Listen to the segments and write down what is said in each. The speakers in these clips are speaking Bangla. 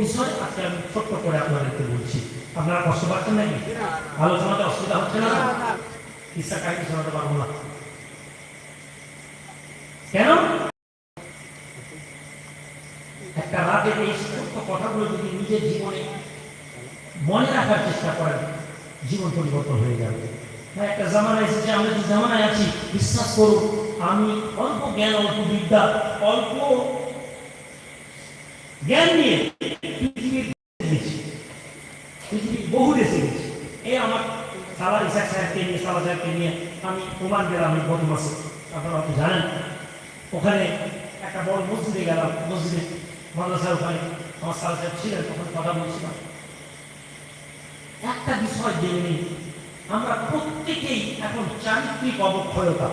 বিষয় আজকে আমি ছোট্ট করে আপনাদেরকে বলছি। আপনারা কষ্ট পাচ্ছেন নাকি? আলোচনাতে অসুবিধা হচ্ছে না? ইচ্ছা কাহিনী শোনাতে পারব না। কেন? একটা রাতের এই ছোট্ট কথাগুলো যদি নিজের জীবনে মনে রাখার চেষ্টা করেন জীবন পরিবর্তন হয়ে যাবে। হ্যাঁ, একটা জামানা এসেছে আমরা যে জামানায় আছি বিশ্বাস করুন আমি অল্প জ্ঞান অল্প বিদ্যা অল্প জ্ঞান নিয়ে পৃথিবীর বহু দেশে গেছি। এই আমার সালার ইসাক সাহেবকে নিয়ে, সালা সাহেবকে নিয়ে আমি ওমান গেলাম আমি গত মাসে। আপনারা হয়তো জানেন, ওখানে একটা বড় মসজিদে গেলাম। মসজিদে মাদ্রাসার ওখানে আমার সালা সাহেব ছিলেন, তখন কথা বলছিলাম। একটা বিষয় জেনে নিই আমরা প্রত্যেকেই এখন চারিত্রিক অবক্ষয়তা।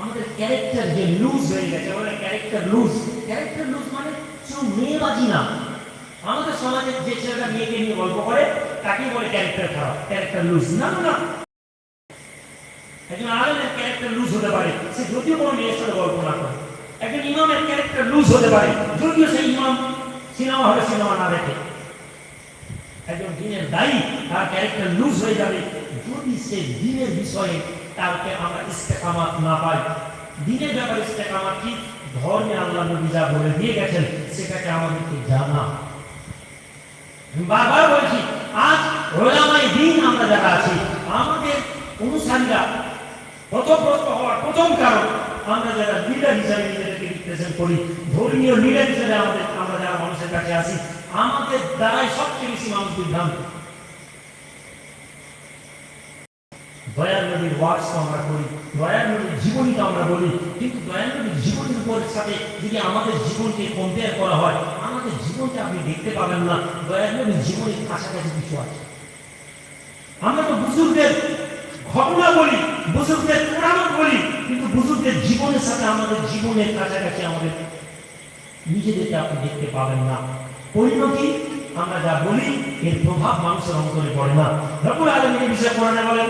আমাদের ক্যারেক্টার যে লুজ হয়ে গেছে বলে ক্যারেক্টার লুজ ক্যারেক্টার লুজ মানে শুধু মেয়েবাজি না। আমাদের সমাজে যে ছেলেটা মেয়েকে নিয়ে গল্প করে তাকে বলে ক্যারেক্টার খারাপ ক্যারেক্টার লুজ না না, একজন আলেমের ক্যারেক্টার লুজ হতে পারে সে যদিও কোনো মেয়ের সাথে গল্প না করে। একজন ইমামের ক্যারেক্টার লুজ হতে পারে যদিও সেই ইমাম সিনেমা হলে সিনেমা না দেখে। একজন দিনের দায়ী তার ক্যারেক্টার লুজ হয়ে যাবে যদি সে দিনের বিষয়ে তাকে আমরা ইস্তেকামাত না পাই। দিনের ব্যাপারে ইস্তেকামাত কি? ধর্মে আল্লাহ নবী যা বলে দিয়ে গেছেন সেটাকে আমাদেরকে জানা বারবার বলছি, আজ রোজামাই দিন আমরা যারা আছি, আমাদের অনুসারীরা পথভ্রষ্ট হওয়ার প্রথম কারণ আমরা যারা লিডার হিসাবে নিজেদেরকে রিপ্রেজেন্ট করি, ধর্মীয় লিডার হিসাবে আমাদের, আমরা যারা মানুষের কাছে আসি আমাদের দ্বারাই সবচেয়ে বেশি মানুষ বিভ্রান্ত দয়ার নদীর ওয়ার্স আমরা করি দয়ার নদীর জীবনীটা আমরা বলি, কিন্তু দয়ার নদীর জীবনীর উপরের সাথে যদি আমাদের জীবনকে কম্পেয়ার করা হয়, আমাদের জীবনটা আপনি দেখতে পাবেন না, দয়ার নদীর জীবনের কাছাকাছি কিছু আছে। আমরা তো বুজুর্গের ঘটনা বলি, বুজুর্গের পুরাণ বলি, কিন্তু বুজুর্গের জীবনের সাথে আমাদের জীবনের কাছাকাছি আমাদের নিজেদেরকে আপনি দেখতে পাবেন না। পরিণতি আমরা যা বলি, এর প্রভাব মানুষের অন্তরে পড়ে না। রকুল আলমীর বিষয়ে কোরআনে বলেন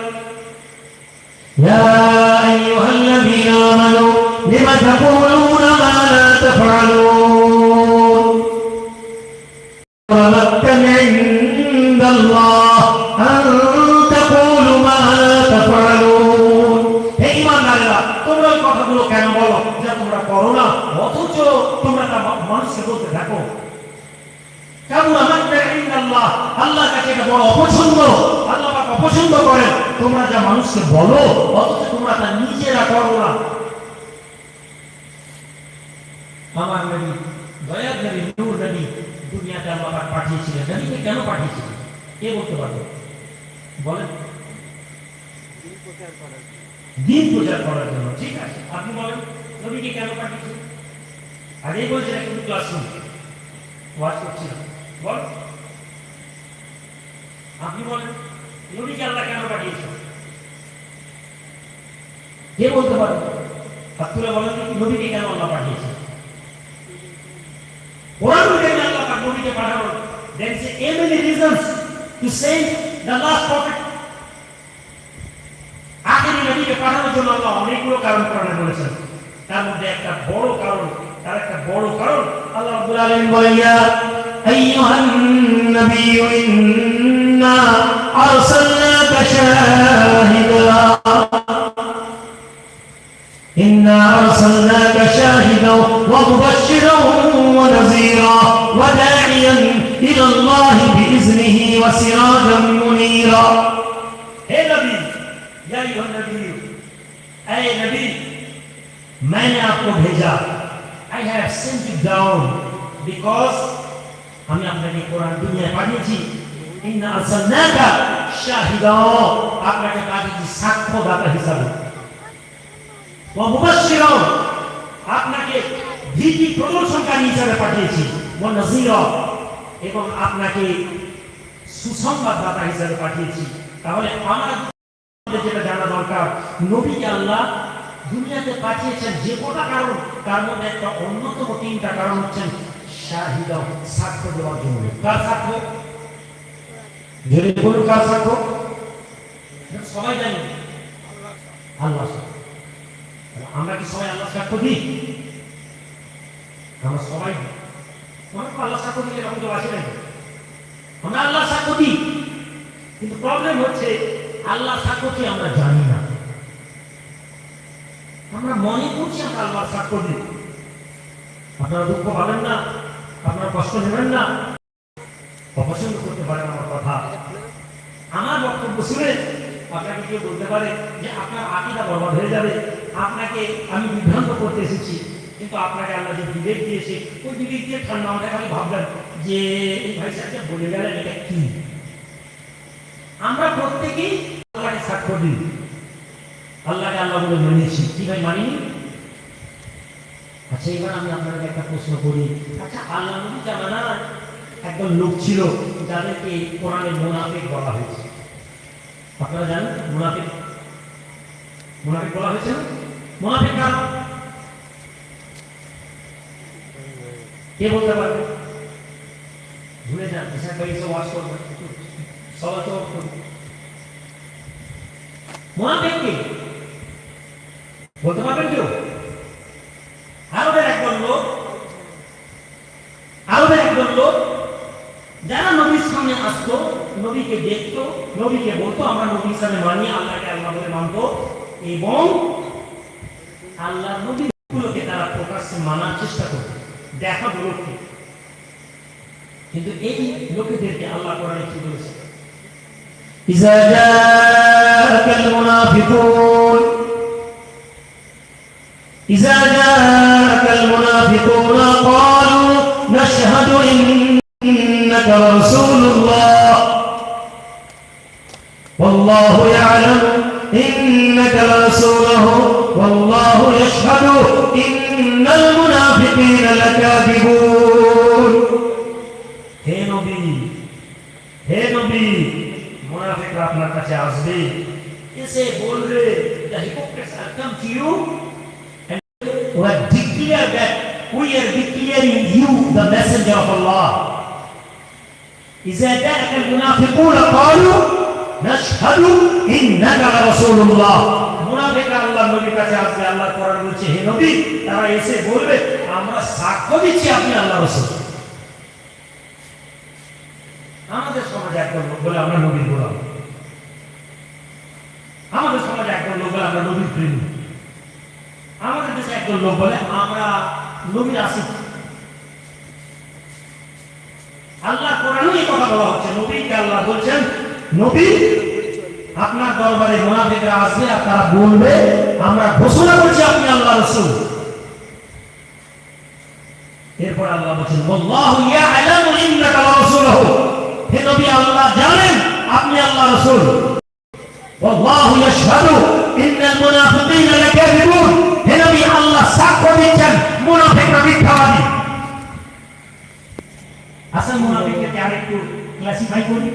يا أيها الذين آمنوا لم تقولون ما لا تفعلون؟ ومكن عند الله أن মানুষকে বলো, অথচ তোমরা তা নিজেরা করো না। আমার নবী দয়ার নবী নূর নবী দুনিয়াতে আল্লাহ পাঠিয়েছিলেন। নবীকে কেন পাঠিয়েছিলেন? কে বলতে পারবে বলেন। দিন প্রচার করার জন্য, ঠিক আছে। আপনি বলেন নবীকে কেন পাঠিয়েছেন? আগেই বলছেন কিন্তু ক্লাসরুম ওয়াজ করছি না। বল। আপনি বলেন নবীকে আল্লাহ কেন পাঠিয়েছেন? কে বলতে পারে ছাত্ররা বলেন নবীকে কেন আল্লাহ পাঠিয়েছে? কোরআন কেন আল্লাহ পাক নবীকে পাঠানো দেন সে এমনি reasons to send the last prophet আখেরি নবীকে পাঠানোর জন্য আল্লাহ অনেকগুলো কারণ কোরআনে বলেছেন তার মধ্যে একটা বড় কারণ, তার একটা বড় কারণ আল্লাহ রাব্বুল আলামিন বলেন, ইয়া আইয়ুহান নাবিয়্যু ইন্না আরসালনাকা إنا أرسلناك شاهدا ومبشرا ونذيرا وداعيا إلى الله بإذنه وسراجا منيرا. أي نبي يا أيها النبي أي نبي من أقول hijab I have sent you down because আমি আপনাকে কোরআন দুনিয়ায় পাঠিয়েছি ইন্না আরসালনাকা শাহিদা আপনাকে পাঠিয়েছি সাক্ষ্যদাতা হিসাবে আপনাকে ভীতি প্রদর্শনকারী হিসাবে পাঠিয়েছি। এবং আপনাকে সুসংবাদদাতা হিসাবে পাঠিয়েছি। তাহলে আমার যেটা জানা দরকার, নবীকে আল্লাহ দুনিয়াতে পাঠিয়েছেন যে কটা কারণ, তার মধ্যে একটা অন্যতম তিনটা কারণ হচ্ছেন শাহিদ সাক্ষ্য দেওয়ার জন্য। কার সাক্ষ্য? যদি বলুন কার সাক্ষ্য? সবাই জানি আল্লাহ সাক্ষ্য। আমরা কি সবাই আল্লাহ সাক্ষ্য দিই? আমরা সবাই আল্লাহ নাকি আমরা আল্লাহ কিন্তু প্রবলেম হচ্ছে আল্লাহ আমরা জানি না। আমরা মনে করছি আমরা আল্লাহ আপনারা দুঃখ পাবেন না, আপনারা কষ্ট নেবেন না। অপছন্দ করতে পারেন আমার কথা। আমার বক্তব্য শুনে আপনাকে কেউ বলতে পারে যে আপনার আকিদা বরবাদ হয়ে যাবে। আপনাকে আমি বিভ্রান্ত করতে এসেছি। কিন্তু আপনাকে আল্লাহ যে বিবেক দিয়েছে, ওই বিবেক দিয়ে ঠান্ডা মাথায় খালি ভাবলেন যে এই ভাই সাহেব বলে গেলেন এটা কি? আমরা প্রত্যেকেই আল্লাহকে সাক্ষ্য দিই। আল্লাহকে আল্লাহ বলে মেনেছি কি ভাই, মানিনি? আচ্ছা এবার আমি আপনাকে একটা প্রশ্ন করি। আচ্ছা আল্লাহ নবী জামানা একজন লোক ছিল, যাদেরকে কোরআনে মোনাফিক বলা হয়েছে। আপনারা জানেন মোনাফিক? মোনাফিক বলা হয়েছে না? মোনাফিক কারা কে বলতে পারবে ভুলে যান বিশাখ ভাই এসে ওয়াশ করবেন। সবাই তো মোনাফিক কে বলতে পারবেন কেউ? আরবের একজন লোক, আরবের একজন লোক, যারা নবীর সামনে আসতো, নবীকে দেখতো, নবীকে বলতো, আমরা নবীর সামনে মানি, আল্লাহকে আল্লাহ বলে মানতো এবং আল্লাহ নবীগুলোকে তারা প্রকাশ্যে মানার চেষ্টা করতো দেখা লোককে কিন্তু এই লোকেদেরকে আল্লাহ কোরআনে কি বলেছে إذا جاءك المنافقون إذا جاءك المنافقون قالوا نشهد إنك رسول الله والله হে নবী মুনাফিকরা আপনার কাছে আসবে এসে বলবে the hypocrites are come to you and will declare that we are declaring you the messenger of Allah إذا جاءك المنافقون قالوا نشهد إنك لرسول الله মুনাফিকরা আল্লাহ নবীর কাছে আসবে আল্লাহ কোরআন বলছে হে নবী তারা এসে বলবে আমরা সাক্ষ্য দিচ্ছি আপনি আল্লাহ রসুল আমাদের সমাজে একদম লোক বলে আমরা নবীর গোলাম। আমাদের সমাজে একদম লোক বলে আমরা নবীর প্রেমী। আমাদের দেশে একজন লোক বলে আমরা নবীর আসিফ আল্লাহ কোরআনে এই কথা বলা হচ্ছে নবীকে আল্লাহ বলছেন, নবী, আপনার দরবারে মুনাফিকরা আসবে আর তারা বলবে, আমরা ঘোষণা করছি আপনি আল্লাহ রসুল। এরপর আল্লাহ বলছেন আল্লাহু ইয়ালামু ইন্নাকা রাসূলুহু। হে নবী আল্লাহ জানেন, আপনি আল্লাহ রাসূল। আল্লাহু ইয়াশহাদু ইন্নাল মুনাফিকিনা লাকাযিবুন। হে নবী আল্লাহ সাক্ষ্য দিচ্ছেন, মুনাফিকরা মিথ্যাবাদী। আচ্ছা, আসল মুনাফিককে আরেকটু ক্লাসিফাই করি।